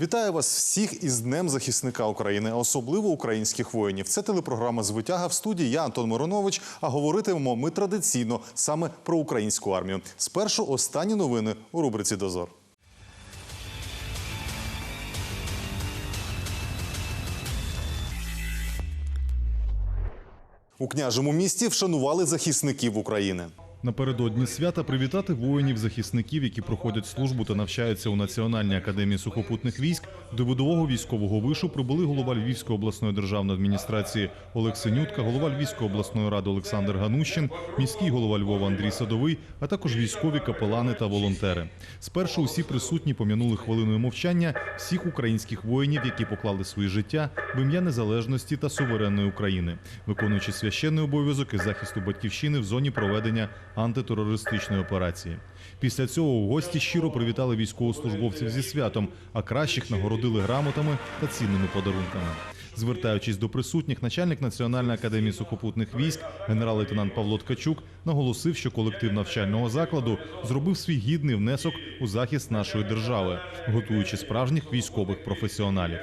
Вітаю вас всіх із Днем захисника України, особливо українських воїнів. Це телепрограма Звитяга в студії. Я Антон Миронович. А говоритимемо ми традиційно саме про українську армію. Спершу останні новини у рубриці Дозор. У княжому місті вшанували захисників України. Напередодні свята привітати воїнів-захисників, які проходять службу та навчаються у Національній академії сухопутних військ. До видового військового вишу прибули голова Львівської обласної державної адміністрації Олег Синютка, голова Львівської обласної ради Олександр Ганущин, міський голова Львова Андрій Садовий, а також військові капелани та волонтери. Спершу усі присутні пом'янули хвилиною мовчання всіх українських воїнів, які поклали свої життя в ім'я незалежності та суверенної України, виконуючи священний обов'язок із захисту батьківщини в зоні проведення антитерористичної операції. Після цього гості щиро привітали військовослужбовців зі святом, а кращих нагородили грамотами та цінними подарунками. Звертаючись до присутніх, начальник Національної академії сухопутних військ, генерал-лейтенант Павло Ткачук, наголосив, що колектив навчального закладу зробив свій гідний внесок у захист нашої держави, готуючи справжніх військових професіоналів.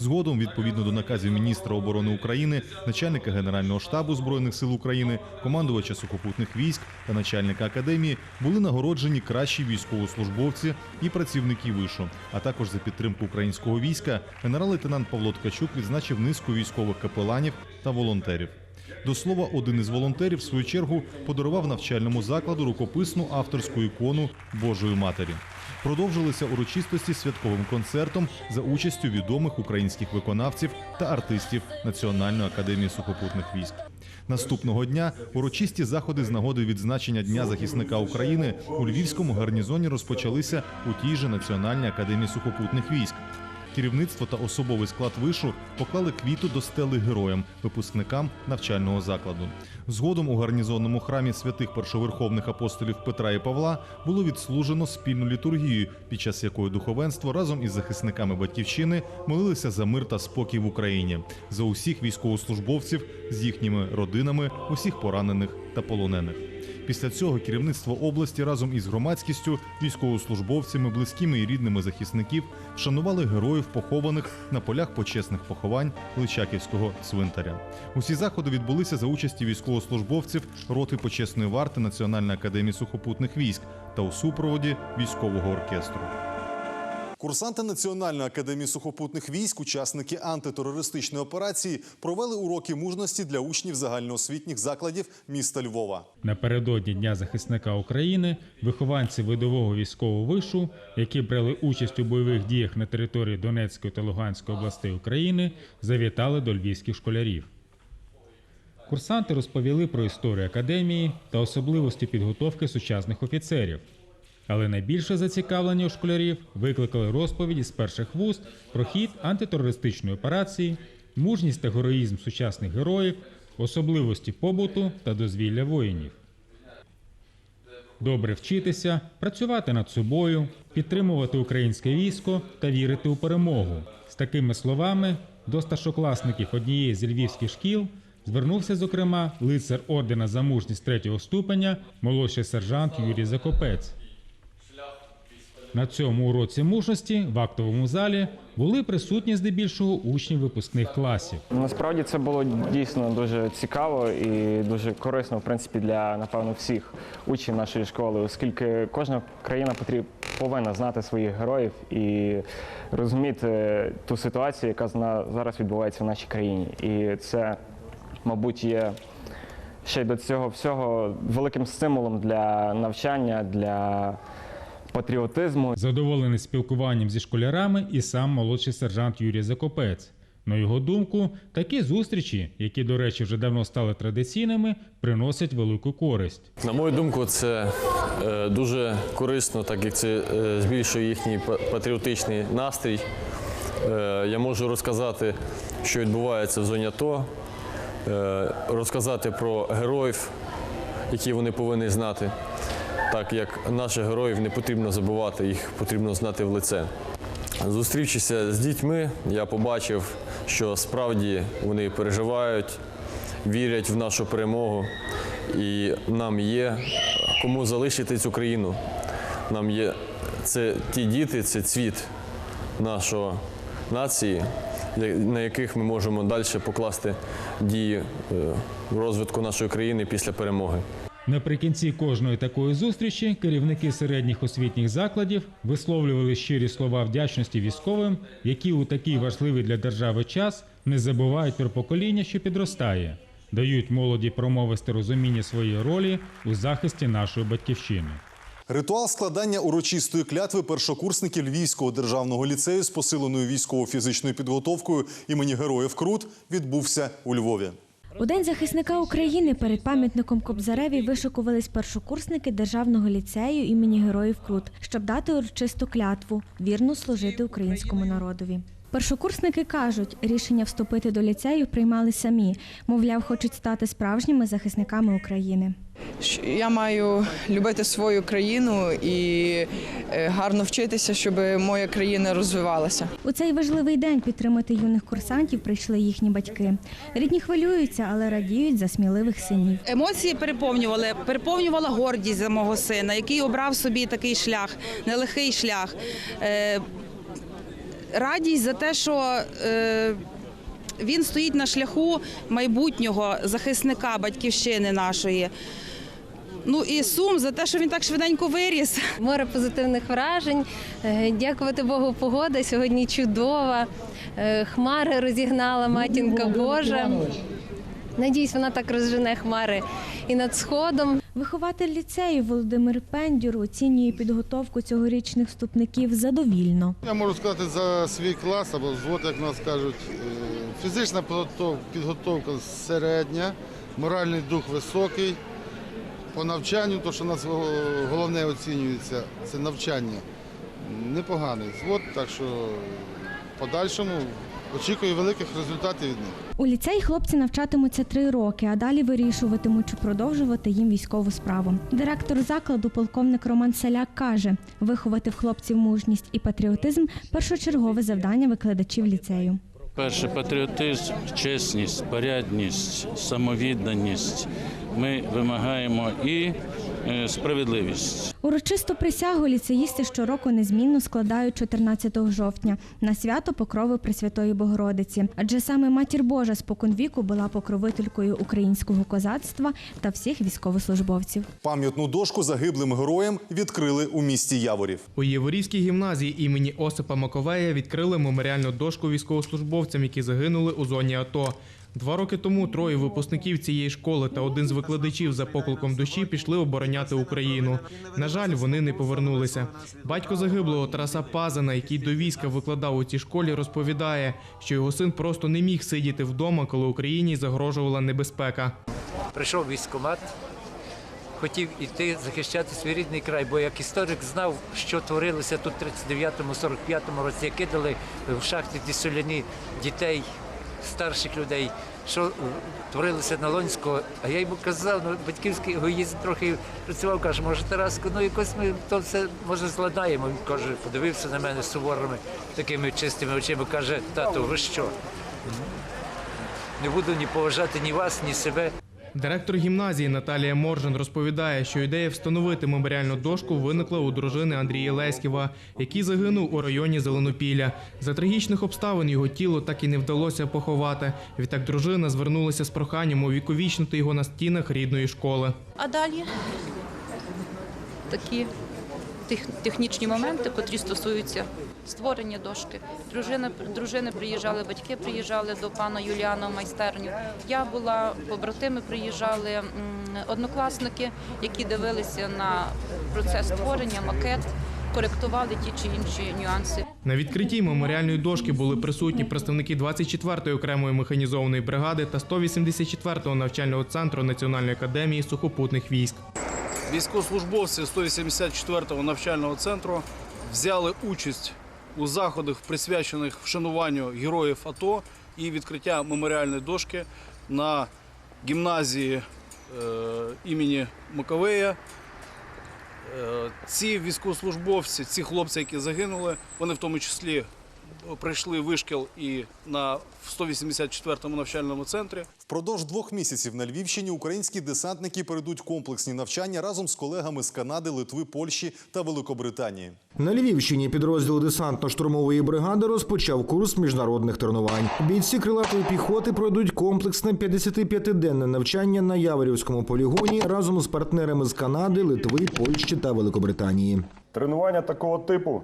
Згодом, відповідно до наказів міністра оборони України, начальника Генерального штабу збройних сил України, командувача сухопутних військ та начальника академії були нагороджені кращі військовослужбовці і працівники вишу. А також за підтримку українського війська генерал-лейтенант Павло Ткачук відзначив низку військових капеланів та волонтерів. До слова, один із волонтерів в свою чергу подарував навчальному закладу рукописну авторську ікону Божої Матері. Продовжилися урочистості святковим концертом за участю відомих українських виконавців та артистів Національної академії сухопутних військ. Наступного дня урочисті заходи з нагоди відзначення Дня захисника України у Львівському гарнізоні розпочалися у тій же Національній академії сухопутних військ. Керівництво та особовий склад вишу поклали квіту до стели героям, випускникам навчального закладу. Згодом у гарнізонному храмі святих першоверховних апостолів Петра і Павла було відслужено спільну літургію, під час якої духовенство разом із захисниками батьківщини молилися за мир та спокій в Україні, за усіх військовослужбовців з їхніми родинами, усіх поранених та полонених. Після цього керівництво області разом із громадськістю, військовослужбовцями, близькими і рідними захисників вшанували героїв, похованих на полях почесних поховань Личаківського цвинтаря. Усі заходи відбулися за участі військовослужбовців роти почесної варти Національної академії сухопутних військ та у супроводі військового оркестру. Курсанти Національної академії сухопутних військ, учасники антитерористичної операції, провели уроки мужності для учнів загальноосвітніх закладів міста Львова. Напередодні Дня захисника України вихованці видового військового вишу, які брали участь у бойових діях на території Донецької та Луганської областей України, завітали до львівських школярів. Курсанти розповіли про історію академії та особливості підготовки сучасних офіцерів. Але найбільше зацікавлення у школярів викликали розповіді з перших вуст про хід антитерористичної операції, мужність та героїзм сучасних героїв, особливості побуту та дозвілля воїнів. Добре вчитися, працювати над собою, підтримувати українське військо та вірити у перемогу. З такими словами до старшокласників однієї з львівських шкіл звернувся, зокрема, лицар ордена за мужність третього ступеня, молодший сержант Юрій Закопець. На цьому уроці мужності в актовому залі були присутні здебільшого учні випускних класів. Насправді це було дійсно дуже цікаво і дуже корисно, в принципі, для напевно всіх учнів нашої школи, оскільки кожна країна потріб, повинна знати своїх героїв і розуміти ту ситуацію, яка зараз відбувається в нашій країні. І це, мабуть, є ще й до цього всього великим стимулом для навчання, для патріотизму. Задоволений спілкуванням зі школярами і сам молодший сержант Юрій Закопець. На його думку, такі зустрічі, які, до речі, вже давно стали традиційними, приносять велику користь. На мою думку, це е, дуже корисно, так як це е, збільшує їхній патріотичний настрій. Е, я можу розказати, що відбувається в зоні АТО, розказати про героїв, які вони повинні знати. Так як наших героїв не потрібно забувати, їх потрібно знати в лице. Зустрівшися з дітьми, я побачив, що справді вони переживають, вірять в нашу перемогу, і нам є кому залишити цю країну. Нам є це ті діти, це цвіт нашої нації, на яких ми можемо далі покласти дії е, розвитку нашої країни після перемоги. Наприкінці кожної такої зустрічі керівники середніх освітніх закладів висловлювали щирі слова вдячності військовим, які у такий важливий для держави час не забувають про покоління, що підростає, дають молоді промовисти розуміння своєї ролі у захисті нашої батьківщини. Ритуал складання урочистої клятви першокурсників Львівського державного ліцею з посиленою військово-фізичною підготовкою імені Героїв Крут відбувся у Львові. У День захисника України перед пам'ятником Кобзареві вишикувались першокурсники державного ліцею імені Героїв Крут, щоб дати урочисту клятву вірно служити українському народові. Першокурсники кажуть, рішення вступити до ліцею приймали самі, мовляв, хочуть стати справжніми захисниками України. Я маю любити свою країну і е, гарно вчитися, щоб моя країна розвивалася. У цей важливий день підтримати юних курсантів прийшли їхні батьки. Рідні хвилюються, але радіють за сміливих синів. Емоції переповнювали, переповнювала гордість за мого сина, який обрав собі такий шлях, нелегкий шлях. Радість за те, що е, він стоїть на шляху майбутнього захисника батьківщини нашої. Ну і сум за те, що він так швиденько виріс. Море позитивних вражень. Е, Дякувати Богу, погода сьогодні чудова. Е, Хмари розігнала матінка Божа. Надіюсь, вона так розжене хмари і над сходом. Вихователь ліцею Володимир Пендюр оцінює підготовку цьогорічних вступників задовільно. Я можу сказати за свій клас або взвод, як нас кажуть, Е, фізична підготовка середня, моральний дух високий. По навчанню, то що у нас головне оцінюється, це навчання. Непоганий звод, так що в подальшому очікую великих результатів від них. У ліцеї хлопці навчатимуться три роки, а далі вирішуватимуть, чи продовжувати їм військову справу. Директор закладу, полковник Роман Саляк, каже: виховати в хлопців мужність і патріотизм першочергове завдання викладачів ліцею. Перше патріотизм, чесність, порядність, самовідданість. Ми вимагаємо і справедливість. Урочисту присягу ліцеїсти щороку незмінно складають 14 жовтня на свято Покрови Пресвятої Богородиці. Адже саме матір Божа споконвіку була покровителькою українського козацтва та всіх військовослужбовців. Пам'ятну дошку загиблим героям відкрили у місті Яворів. У Єворівській гімназії імені Осипа Маковея відкрили меморіальну дошку військовослужбовцям, які загинули у зоні АТО. Два роки тому троє випускників цієї школи та один з викладачів за покликом душі пішли обороняти Україну. На жаль, вони не повернулися. Батько загиблого Тараса Пазана, який до війська викладав у цій школі, розповідає, що його син просто не міг сидіти вдома, коли Україні загрожувала небезпека. прийшов військкомат, хотів іти захищати свій рідний край, бо як історик знав, що творилося тут в 39-му, 45-му році, кидали в шахти ті соляні дітей, старших людей, що творилося на Лонського. А я йому казав, ну батьківський егоїзм трохи працював, каже, може Тараско, ну якось ми то все може зладаємо. Він каже, подивився на мене суворими такими чистими очима, каже, тато, ви що? Не буду ні поважати ні вас, ні себе. Директор гімназії Наталія Моржин розповідає, що ідея встановити меморіальну дошку виникла у дружини Андрія Леськіва, який загинув у районі Зеленопілля. За трагічних обставин його тіло так і не вдалося поховати. Відтак дружина звернулася з проханням увіковічнити його на стінах рідної школи. А далі такі технічні моменти, котрі стосуються створення дошки. Дружина, дружини приїжджали, батьки приїжджали до пана Юліана в майстерню. Я була, побратими приїжджали, однокласники, які дивилися на процес створення, макет, коректували ті чи інші нюанси. На відкритті меморіальної дошки були присутні представники 24-ї окремої механізованої бригади та 184-го навчального центру Національної академії сухопутних військ. Військовослужбовці 184-го навчального центру взяли участь у заходах, присвячених вшануванню героїв АТО і відкриття меморіальної дошки на гімназії е, імені Маковея. Е, ці військовослужбовці, ці хлопці, які загинули, вони в тому числі прийшли вишкіл і на 184-му навчальному центрі. Впродовж двох місяців на Львівщині українські десантники перейдуть комплексні навчання разом з колегами з Канади, Литви, Польщі та Великобританії. На Львівщині підрозділ десантно-штурмової бригади розпочав курс міжнародних тренувань. Бійці крилатої піхоти пройдуть комплексне 55-денне навчання на Яворівському полігоні разом з партнерами з Канади, Литви, Польщі та Великобританії. Тренування такого типу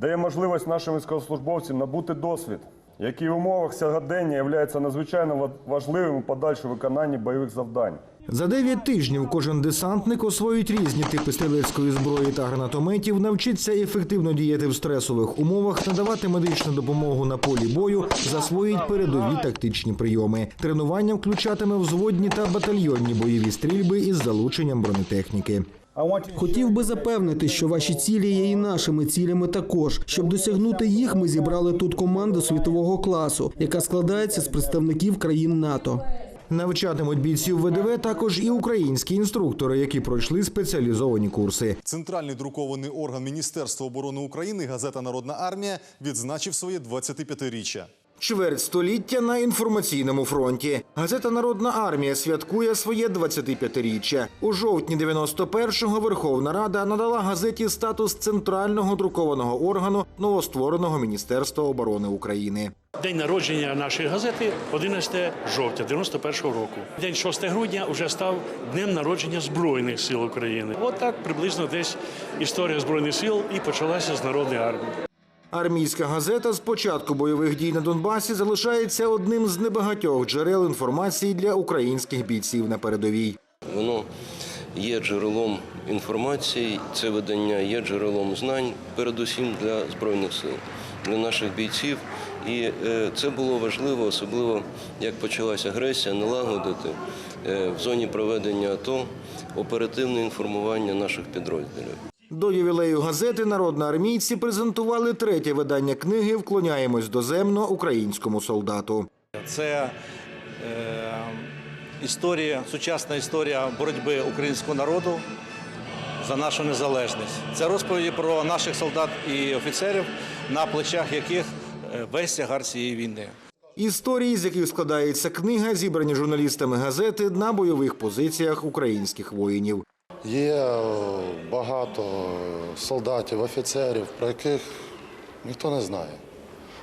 дає можливість нашим військовослужбовцям набути досвід, який в умовах сьогодення є надзвичайно важливим у подальшому виконанні бойових завдань. За 9 тижнів кожен десантник освоїть різні типи стрілецької зброї та гранатометів, навчиться ефективно діяти в стресових умовах, надавати медичну допомогу на полі бою, засвоїть передові тактичні прийоми. Тренування включатиме взводні та батальйонні бойові стрільби із залученням бронетехніки. Хотів би запевнити, що ваші цілі є і нашими цілями також. Щоб досягнути їх, ми зібрали тут команду світового класу, яка складається з представників країн НАТО. Навчатимуть бійців ВДВ також і українські інструктори, які пройшли спеціалізовані курси. Центральний друкований орган Міністерства оборони України газета Народна армія відзначив своє 25-річчя. Чверть століття на інформаційному фронті. Газета Народна армія святкує своє 25-річчя. У жовтні 91-го Верховна Рада надала газеті статус центрального друкованого органу новоствореного Міністерства оборони України. День народження нашої газети 11 жовтня 91-го року. День 6 грудня вже став днем народження Збройних сил України. От так приблизно десь історія Збройних сил і почалася з Народної армії. Армійська газета з початку бойових дій на Донбасі залишається одним з небагатьох джерел інформації для українських бійців на передовій. Воно є джерелом інформації, це видання є джерелом знань, передусім для Збройних сил, для наших бійців. І е, це було важливо, особливо як почалася агресія, налагодити е, в зоні проведення АТО оперативне інформування наших підрозділів. До ювілею газети народноармійці презентували третє видання книги Вклоняємось доземно українському солдату. Це е, історія, сучасна історія боротьби українського народу за нашу незалежність. Це розповіді про наших солдат і офіцерів, на плечах яких е, весь тягар цієї війни. Історії, з яких складається книга, зібрані журналістами газети на бойових позиціях українських воїнів. Є е, багато солдатів, офіцерів, про яких ніхто не знає.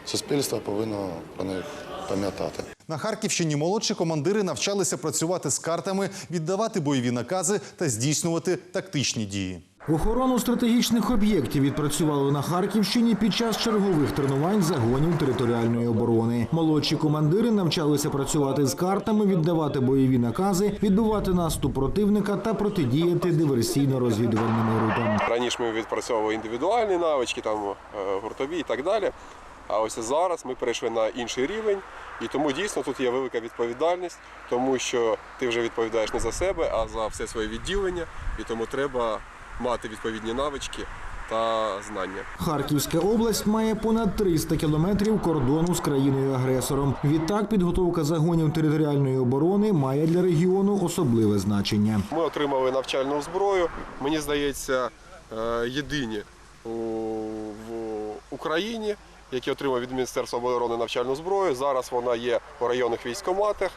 Суспільство повинно про них пам'ятати. На Харківщині молодші командири навчалися працювати з картами, віддавати бойові накази та здійснювати тактичні дії. Охорону стратегічних об'єктів відпрацювали на Харківщині під час чергових тренувань загонів територіальної оборони. Молодші командири навчалися працювати з картами, віддавати бойові накази, відбивати наступ противника та протидіяти диверсійно-розвідувальним групам. Раніше ми відпрацьовували індивідуальні навички, там е, гуртові і так далі. А ось зараз ми перейшли на інший рівень, і тому дійсно тут є велика відповідальність, тому що ти вже відповідаєш не за себе, а за все своє відділення, і тому треба мати відповідні навички та знання. Харківська область має понад 300 кілометрів кордону з країною-агресором. Відтак, підготовка загонів територіальної оборони має для регіону особливе значення. Ми отримали навчальну зброю. Мені здається, е, єдині в Україні, які отримали від Міністерства оборони навчальну зброю. Зараз вона є у районних військоматах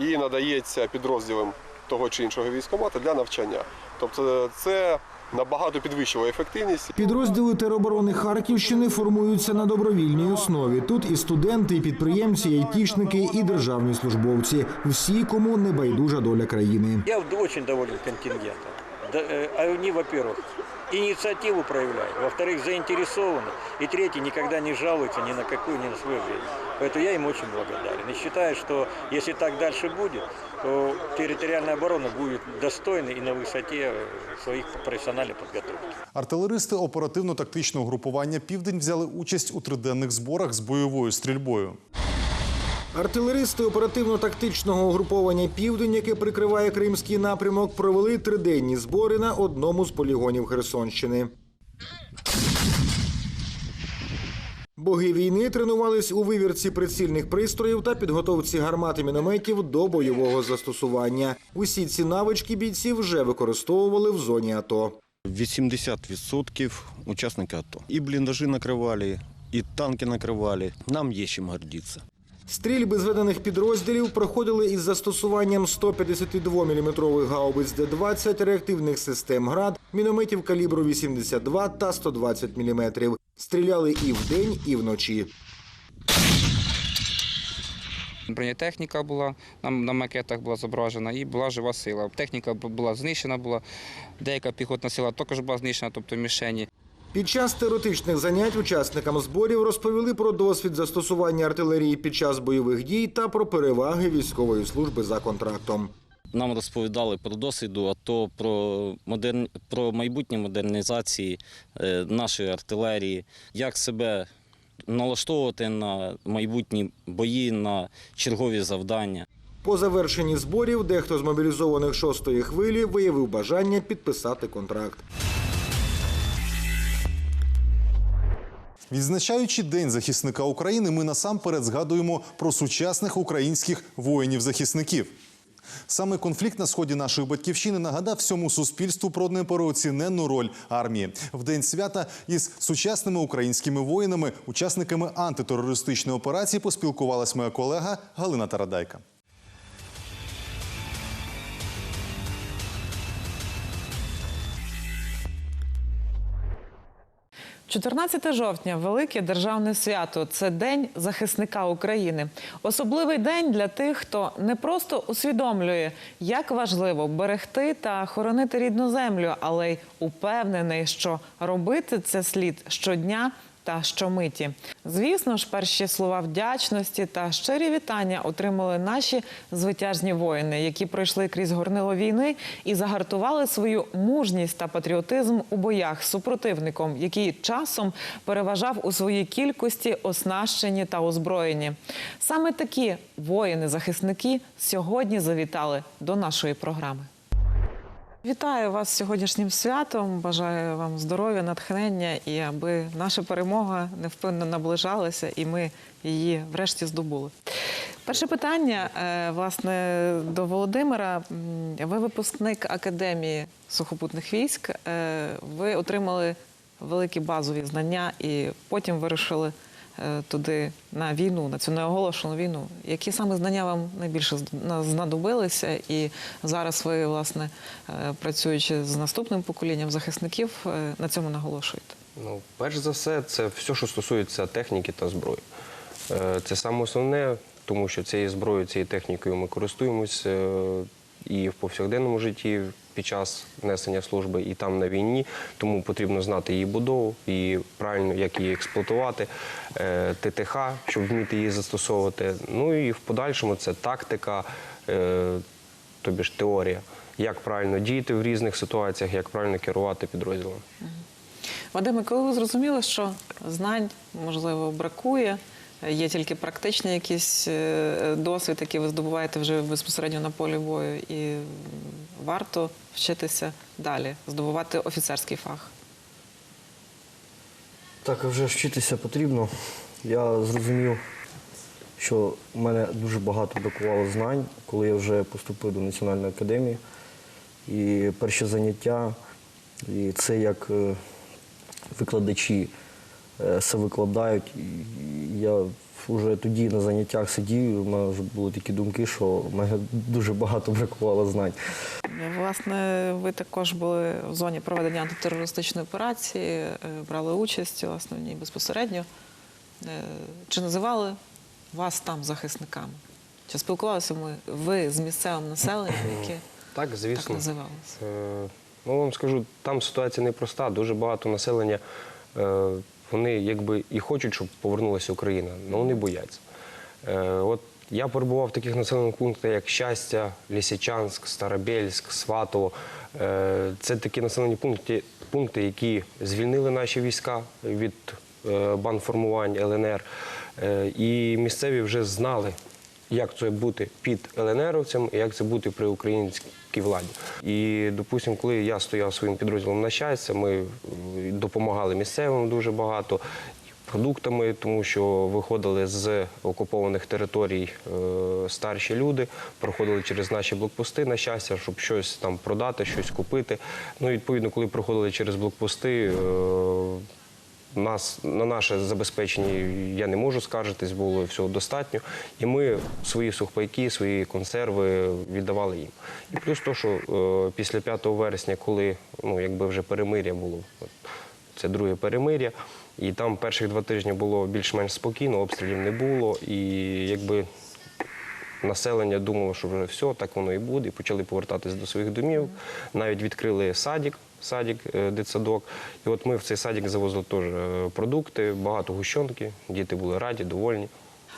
і надається підрозділам того чи іншого військомата для навчання. Тобто це набагато підвищила ефективність. Підрозділи тероборони Харківщини формуються на добровільній основі. Тут і студенти, і підприємці, і айтішники, і державні службовці. Всі, кому не байдужа доля країни. Я дуже доволен контингентом. Да, э, Они, во-первых, инициативу проявляют, во-вторых, заинтересованы, и третье, никогда не жалуются ни на какую, ни на свое время. Поэтому я им очень благодарен. И считаю, что если так дальше будет, то территориальная оборона будет достойной и на высоте э, своих профессиональной подготовки. Артилеристи оперативно-тактичного групування Південь взяли участь у триденних зборах з бойовою стрільбою. Артилеристи оперативно-тактичного угруповання Південь, яке прикриває кримський напрямок, провели триденні збори на одному з полігонів Херсонщини. Боги війни тренувались у вивірці прицільних пристроїв та підготовці гармат і мінометів до бойового застосування. Усі ці навички бійці вже використовували в зоні АТО. 80% учасники АТО. І бліндажі накривали, и танки накрывали. Нам есть чем гордиться. Стрільби зведених підрозділів проходили із застосуванням 152 мм гаубиць Д-20, реактивних систем «Град», мінометів калібру 82 та 120 мм. Стріляли і вдень, і вночі. Бронетехніка була на, макетах була зображена і була жива сила. Техніка була знищена, деяка піхотна сила також була знищена, тобто мішені. Під час теоретичних занять учасникам зборів розповіли про досвід застосування артилерії під час бойових дій та про переваги військової служби за контрактом. Нам розповідали про досвіду, а то про модерн... про майбутнє модернізації е, нашої артилерії, як себе налаштовувати на майбутні бої, на чергові завдання. По завершенні зборів дехто з мобілізованих шостої хвилі виявив бажання підписати контракт. Відзначаючи День захисника України, ми насамперед згадуємо про сучасних українських воїнів-захисників. Саме конфлікт на сході нашої батьківщини нагадав всьому суспільству про непереоціненну роль армії. В день свята із сучасними українськими воїнами, учасниками антитерористичної операції, поспілкувалась моя колега Галина Тарадайка. 14 жовтня велике державне свято. Це день захисника України. Особливий день для тих, хто не просто усвідомлює, як важливо берегти та хоронити рідну землю, але й упевнений, що робити це слід щодня. Та щомиті. Звісно ж, перші слова вдячності та щирі вітання отримали наші звитяжні воїни, які пройшли крізь горнило війни і загартували свою мужність та патріотизм у боях з супротивником, який часом переважав у своїй кількості оснащені та озброєні. Саме такі воїни-захисники сьогодні завітали до нашої програми. Вітаю вас сьогоднішнім святом. Бажаю вам здоров'я, натхнення і аби наша перемога невпинно наближалася, і ми її врешті здобули. Перше питання, е, власне, до Володимира. Ви випускник Академії сухопутних військ. Е, Ви отримали великі базові знання і потім вирушили е, туди на війну, на цю неоголошену війну. Які саме знання вам найбільше знадобилися? І зараз ви, власне, е, працюючи з наступним поколінням захисників, е, на цьому наголошуєте? Ну, перш за все, це все, що стосується техніки та зброї. Е, Це саме основне, тому що цією зброєю, цією технікою ми користуємося е, і в повсякденному житті під час несення служби, і там на війні. Тому потрібно знати її будову і правильно, як її експлуатувати, е, ТТХ, щоб вміти її застосовувати. Ну і в подальшому це тактика, е, тобі ж теорія, як правильно діяти в різних ситуаціях, як правильно керувати підрозділом. Вадиме, коли ви зрозуміли, що знань можливо бракує, є тільки практичний якийсь е, досвід, який ви здобуваєте вже безпосередньо на полі бою, і варто вчитися далі, здобувати офіцерський фах. Так, вже вчитися потрібно. Я зрозумів, що в мене дуже багато бракувало знань, коли я вже поступив до Національної академії. І перші заняття, і це як е, викладачі е, все викладають. І я вже тоді на заняттях сидів, в мене вже були такі думки, що в мене дуже багато бракувало знань. Власне, ви також були в зоні проведення антитерористичної операції, е, брали участь власне в ній безпосередньо. Е, Чи називали вас там захисниками? Чи спілкувалися ми ви з місцевим населенням, яке Так, звісно. так називалося? Е, Ну, вам скажу, там ситуація непроста. Дуже багато населення. Вони якби і хочуть, щоб повернулася Україна, але вони бояться. Е, От я перебував в таких населених пунктах, як Щастя, Лісичанськ, Старобельськ, Сватово. Е, Це такі населені пункти, пункти, які звільнили наші війська від е, бандформувань ЛНР. І місцеві вже знали, як це бути під ЛНРовцям і як це бути при українській владі. І, допустимо, коли я стояв своїм підрозділом на щастя, ми е, допомагали місцевим дуже багато. Продуктами, тому що виходили з окупованих територій е, старші люди, проходили через наші блокпости на щастя, щоб щось там продати, щось купити. Ну, відповідно, коли проходили через блокпости, е, нас на наше забезпечення я не можу скаржитись, було всього достатньо. І ми свої сухпайки, свої консерви віддавали їм. І плюс то, що е, після 5 вересня, коли ну, якби вже перемир'я було, це друге перемир'я, і там перших два тижні було більш-менш спокійно, обстрілів не було. І якби населення думало, що вже все, так воно і буде, і почали повертатись до своїх домів. Навіть відкрили садик, садик, е, дитсадок. І от ми в цей садик завозили теж е, продукти, багато гущонки. Діти були раді, довольні.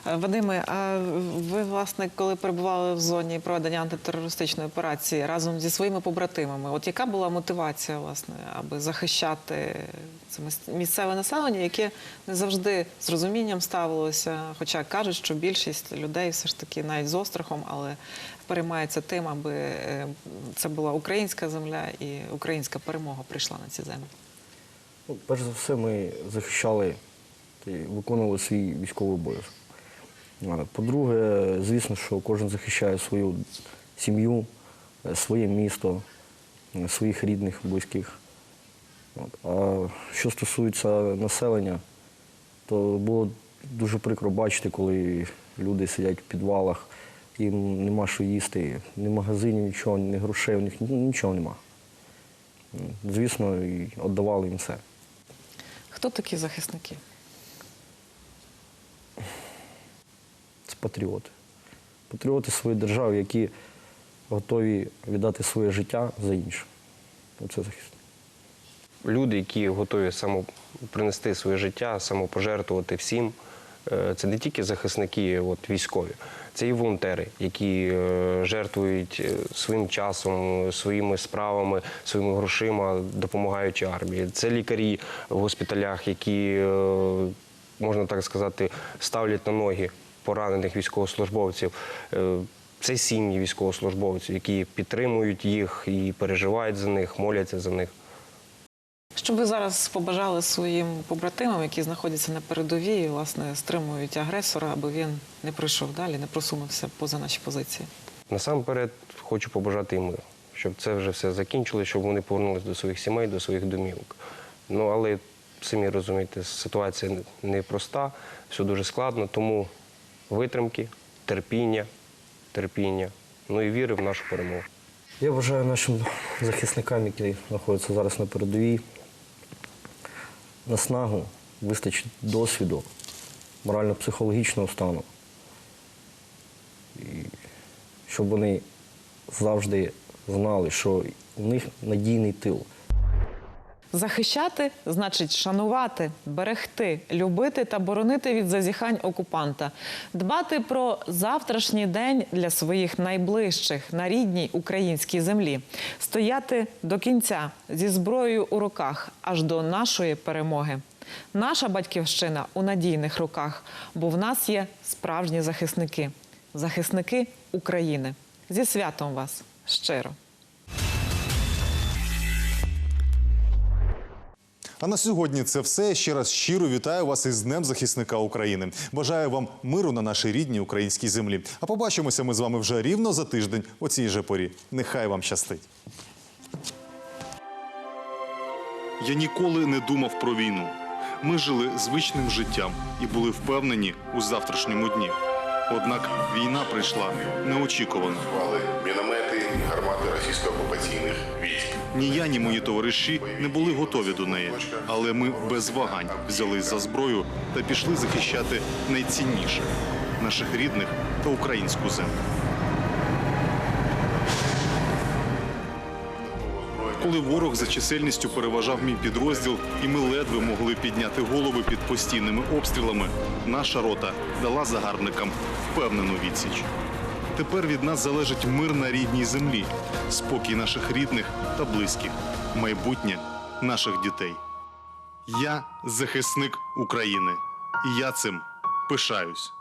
Е, Вадиме, а ви, власне, коли перебували в зоні проведення антитерористичної операції разом зі своїми побратимами, от яка була мотивація, власне, аби захищати це місцеве населення, яке не завжди з розумінням ставилося, хоча кажуть, що більшість людей все ж таки навіть з острахом, але переймається тим, аби е, це була українська земля і українська перемога прийшла на ці землі. Ну, перш за все, ми захищали й виконували свій військовий обов'язок. По-друге, звісно, що кожен захищає свою сім'ю, е, своє місто, е, своїх рідних, близьких. А що стосується населення, то було дуже прикро бачити, коли люди сидять в підвалах, їм нема що їсти, ні магазинів, нічого, ні грошей, у них нічого нема. Звісно, віддавали їм все. Хто такі захисники? Патріоти. Патріоти своєї держави, які готові віддати своє життя за інше. Оце захист. Люди, які готові само принести своє життя, самопожертвувати всім. Е, Це не тільки захисники, от, військові, це і волонтери, які е, жертвують е, своїм часом, своїми справами, своїми грошима, допомагаючи армії. Це лікарі в госпіталях, які, можна так сказати, ставлять на ноги поранених військовослужбовців. Е, Це сім'ї військовослужбовців, які підтримують їх і переживають за них, моляться за них. Що ви зараз побажали своїм побратимам, які знаходяться на передовій, і, власне, стримують агресора, аби він не пройшов далі, не просунувся поза наші позиції? Насамперед хочу побажати їм миру, щоб це вже все закінчилося, щоб вони повернулися до своїх сімей, до своїх домівок. Ну але самі розумієте, ситуація непроста, все дуже складно, тому витримки, терпіння, терпіння, ну і віри в нашу перемогу. Я бажаю нашим захисникам, які знаходяться зараз на передовій, наснагу, вистачить досвіду, морально-психологічного стану. І щоб вони завжди знали, що у них надійний тил. Захищати значить шанувати, берегти, любити та боронити від зазіхань окупанта, дбати про завтрашній день для своїх найближчих на рідній українській землі, стояти до кінця зі зброєю у руках аж до нашої перемоги. Наша батьківщина у надійних руках, бо в нас є справжні захисники, захисники України. Зі святом вас щиро. А на сьогодні це все. Ще раз щиро вітаю вас із Днем захисника України. Бажаю вам миру на нашій рідній українській землі. А побачимося ми з вами вже рівно за тиждень о цій же порі. Нехай вам щастить. Я ніколи не думав про війну. Ми жили звичним життям і були впевнені у завтрашньому дні. Однак війна прийшла неочікувано. міномети гармати російсько-окупаційних військ. Ні я, ні мої товариші не були готові до неї, але ми без вагань взялись за зброю та пішли захищати найцінніше наших рідних та українську землю. Коли ворог за чисельністю переважав мій підрозділ, і ми ледве могли підняти голови під постійними обстрілами, наша рота дала загарбникам впевнену відсіч. Тепер від нас залежить мир на рідній землі, спокій наших рідних та близьких, майбутнє наших дітей. Я захисник України, і я цим пишаюсь.